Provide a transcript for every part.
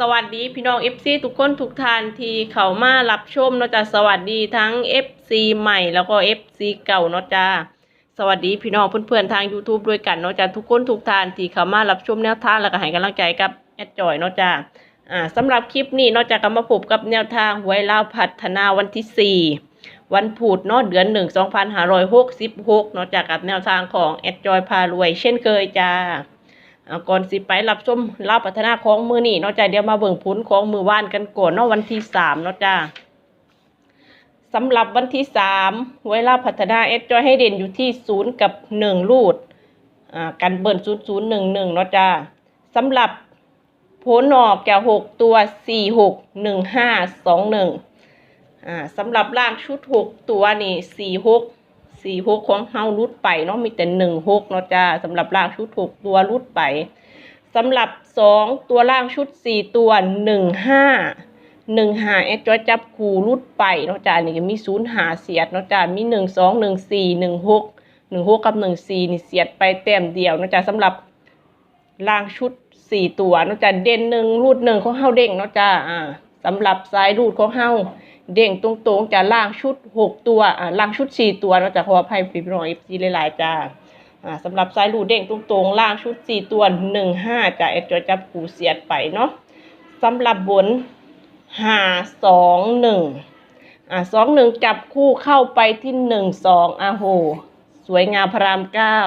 สวัสดีพี่น้อง FC ทุกคนทุกท่านที่เข้ามารับชมเนาะจ้ะสวัสดีทั้ง FC ใหม่แล้วก็ FC เก่าเนาะจ้าสวัสดีพี่น้องเพื่อนๆทาง YouTube ด้วยกันเนาะจ้ะทุกคนทุกท่านที่เข้ามารับชมแนวทางแล้วก็ให้กำลังใจกับแอดจอยเนาะจ้าอ่าสำหรับคลิปนี้นาะจ้ะก็มาพบกับแนวทางหวยลาพัฒนาวันที่4วันพุธเนาะเดือน1 2566เนห้าร้อยหกสิบหกนะจ้ะกับแนวทางของแอดจอยพารวย เช่นเคยจ้า อ่าก่อนสิไปรับชมเล่าพัฒนาของมือนี่เนาะจ้าเดี๋ยวมาเบิ่งผลของมือว่านกันก่อนเนาะวันที่สามเนาะจ้าสำหรับวันที่สามเวลาพัฒนาเอสจอยให้เด่นอยู่ที่ศูนย์กับหนึ่งลูดอ่ากันเบิ่นศูนย์ศูนย์หนึ่งหนึ่งเนาะจ้าสำหรับผลออกแก่หกตัวสี่หกหนึ่งห้าสองหนึ่งอ่าสำหรับล่างชุดหกตัวนี่สี่หก สี่หกของเฮารุดไปเนาะมีแต่หนึ่งหกเนาะจ้าสำหรับล่างชุดหกตัวรุดไปสำหรับสองตัวล่างชุดสี่ตัวหนึ่งห้าหนึ่งห้าแอดจอยจับคูรุดไปเนาะจ้านี่ก็มีศูนย์หาเสียดเนาะจ้ามีหนึ่งสองหนึ่งสี่หนึ่งหกหนึ่งหกกับหนึ่งสี่นี่เสียดไปแต้มเดียวเนาะจ้าสำหรับล่างชุดสี่ตัวเนาะจ้าเด่นหนึ่งรูดหนึ่งของเฮาเด้งเนาะจ้าอ่า สำหรับสายรูดของเฮาเด้งตรงๆจะล่างชุดหกตัวอ่าล่างชุดสี่ตัวเราจะขออภัยพี่น้องเอฟซีหลายๆจ้าอ่าสำหรับสายลูดเด้งตรงๆล่างชุดสี่ตัวหนึ่งห้าจะเอ็ดจอยจับผูเสียดไปเนาะสำหรับบนหาสองหนึ่งอ่าสองหนึ่งจับคู่เข้าไปที่หนึ่งสองอะโห สวยงามพระรามเก้า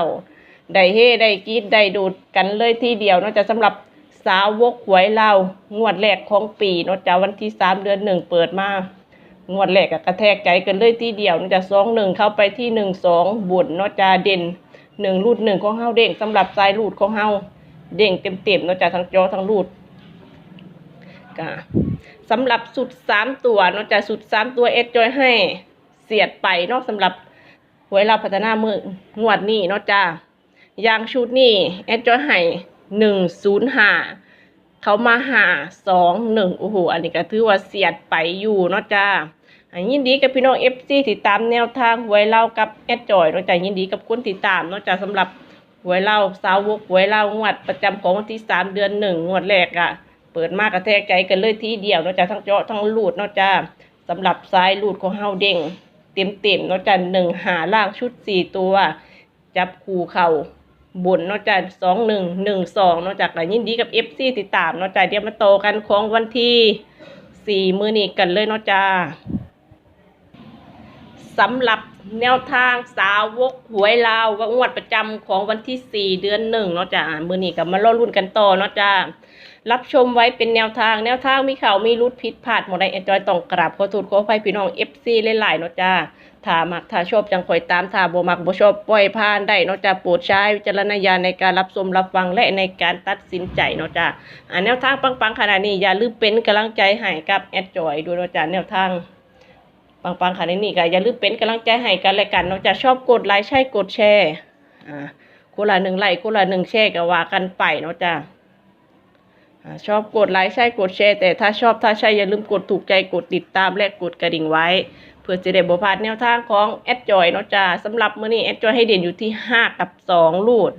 ได้เฮได้กีดได้ดูดกันเลยทีเดียวนาะจะสำหรับ สาวกหวยเรางวดแรกของปีเนาะจะวันที่สามเดือนหนึ่งเปิดมางวดแรกกระแทกใจกันเลยทีเดียวเนาะจะสองหนึ่งเข้าไปที่หนึ่งสองบุญเนาะจะเด่นหนึ่งรูดหนึ่งของเฮาเด้งสำหรับสายรูดของเฮาเด้งเต็มเต็มๆเนาะจะทั้งจอทั้งรูดกะสำหรับสุดสามตัวนาะจะสุดสามตัวเอสจอยให้เสียดไปนาะสำหรับหวยเราพัฒนามืองวดนี้นาะจ้ายางชุดนี่เอสจอยให้ หนึ่งศูนย์ห้าเขามาหาสองหนึ่งโอ้โหอันนี้ก็ถือว่าเสียดไปอยู่เนาะจ้าอะยินดีกับพี่น้องเอฟซีติดตามแนวทางหวยเล่ากับแอดจอยเนาะจ้ายินดีกับคนติดตามเนาะจ้าสำหรับหวยเล่าสาวกหวยเล่างวดประจำของวันที่สามเดือนหนึ่งงวดแรกอะ่ะ เปิดมากกระแทกใจกันเลยทีเดียวเนาะจ้าทั้งเจาะทั้งลูดเนาะจ้าสำหรับสายลูดของเฮาเด้งเต็มเต็มๆเนาะจ้าหนึ่งหาล่างชุดสี่ตัว จับคู่เข่า บนนอกจากสองหนึ่งหนึ่งสองนอกจากอะไรยินดีกับเอฟซีติดตามนอกจากเดี๋ยวมาโตกันของวันที่สี่มือนี้กันเลยนอกจากสำหรับ แนวทางสาวกหวยลาวว่างวดประจำของวันที่สี่เดือนหนึ่งเนาะจ้ามือนี้กับมาล่อรุ่นกันต่อเนาะจ้ารับชมไว้เป็นแนวทางแนวทางมีข่าวมีรุดผิดพลาดหมดใดแอนจอยต้องกราบขอโทษขออภัยพี่น้องเอฟซีหลายๆเนาะจ้าถ้ามักถ้าชอบจังคอยตามถ้าบ่มักบ่ชอบปล่อยผ่านได้เนาะจ้ะโปรดใช้วิจารณญาณในการรับชมรับฟังและในการตัดสินใจเนาะจ้ะอ่าแนวทางปังๆขนาดนี้อย่าลืมเป็นกำลังใจให้กับแอดจอยด้วยเนาะจ้ะแนวทาง ปังๆขนาดนี้ก็อย่าลืมเป็นกำลังใจให้กันและกันนาะจ้ะชอบกดไลค์ใช่กดแชร์อ่าคนละหนึ่งไลค์คนละหนึ่งแชร์ก็ว่ากันไปเนาะจ้ะอ่าชอบกดไลค์ใช่กดแชร์แต่ถ้าชอบถ้าใช่อย่าลืมกดถูกใจกดติดตามและกดกระดิ่งไว้ เพื่อจะได้บพาดแนวทางของแอดจอยเนาะจ้าสำหรับมื้อนี้แอดจอยให้เด่นอยู่ที่ห้ากับสองลูด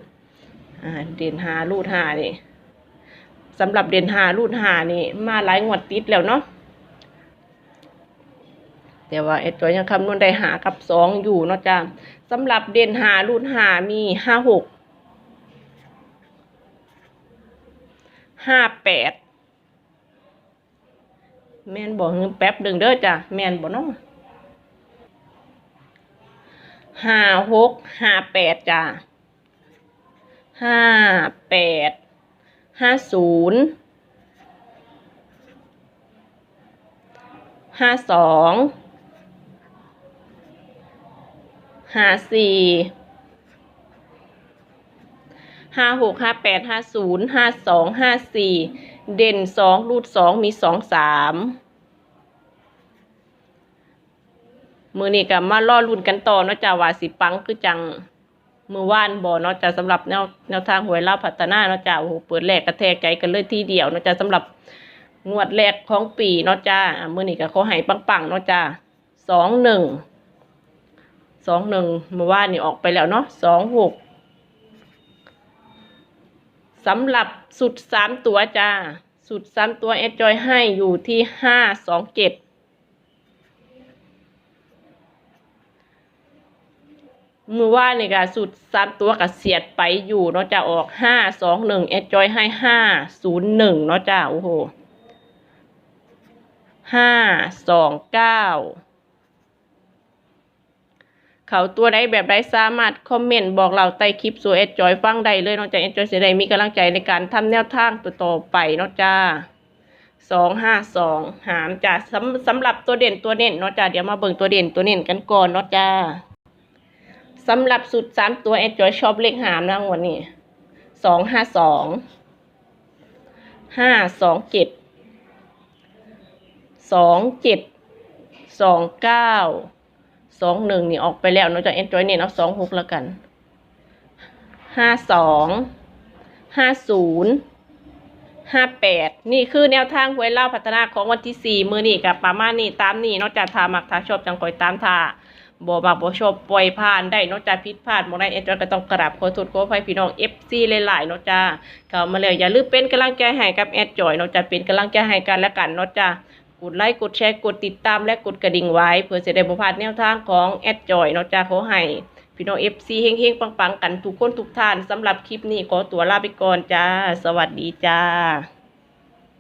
อ่าเด่นหาลูดหานี่สำหรับเด่นหาลูดหานี่ มาหลายงวดติดแล้วเนาะ แต่ว่าแอดจอยยังคำนวณได้หากับสองอยู่เนาะจ้าสำหรับเด่นหาลูดหามีห้าหกห้าแปดแมนบอกแป๊บดึงเด้อจ้ะแมนบอกเนาะห้าหกห้าแปดจ้ะห้าแปดห้าศูนย์ห้าสอง ห้าสี่ห้าหกห้าแปดห้าศูนย์ห้าสองห้าสี่เด่นสองรูดสองมีสองสามมือนี้ก็มาล่อรุ่นกันต่อเนาะจ้าว่าสิปังคือจังมือว่านบ่เนาะจ้าสำหรับแนวแนวทางหวยลาพัฒนาเนาะจ้าโอ้โหเปิดแรกกระแทกใจกันเลยที่เดียวเนาะจ้าสำหรับงวดแรกของปีเนาะจ้ามือนี้ก็เขาให้ปังๆเนาะจ้าสองหนึ่ง สองหนึ่งเมื่อวานนี่ออกไปแล้วเนาะสองหกสำหรับสุดสามตัวจ้า สุดซ้ำตัวแอดจอยให้อยู่ที่ห้าสองเจ็ดมือว่านี่ก็สุดซ้ำตัวกับเสียดไปอยู่เนาะจะออกห้าสองหนึ่งแอดจอยให้ห้าศูนย์หนึ่งเนาะจ้าโอ้โหห้าสองเก้า เขาตัวใดแบบใดสามารถคอมเมนต์บอกเราใต้คลิปสู่เอ็ดจอยฟังได้เลยนอกจากเอ็ดจอยจะได้มีกำลังใจในการทำแนวทางตัวต่อไปนาะจ้าสองห้าสองหามจ้าสำสำหรับตัวเด่นตัวเน่นนาะจ้าเดี๋ยวมาเบิ่งตัวเด่นตัวเน่นกันก่อนนาะจ้าสำหรับสุดสามตัวเอ็ดจอยชอบเลขหามนะงวันนี้สองห้าสองห้าสองเจ็ดสองเจ็ดสองเก้า สองหนึ่งนี่ออกไปแล้วเนอกจากเอ็นจอยเนี่ยเอาสองหกแล้วกันห้าสองห้าศูนย์ห้าแปดนี่คือแนวทางหวยเล่าพัฒนาของวันที่สี่มือนี่กับประมาณนี้ตามนี่นอกจากทามักทาชอบจังคอยตามทาบ่มักบ่ชอบปล่อยผ่านได้นอกจากผิดพลาดบ่ได้เอ็นจอยก็ต้องกราบขอโทษขออภัยพี่น้องเอฟซีหลายๆนาะจ้าเข้ามาแล้วอย่าลืมเป็นกำลังใจให้กับแอดจอยนาะจ้าเป็นกำลังใจให้กันและกันนาะจ้าก กดไลค์กดแชร์กดติดตามและกดกระดิ่งไว้เพื่อจะได้บ่พลาดแนวทางของแอดจอยนอกจากเขาให้พี่น้องเอฟซีเฮงๆ ปังๆ กันทุกคนทุกท่านสำหรับคลิปนี้ขอตัวลาไปก่อนจ้า สวัสดีจ้า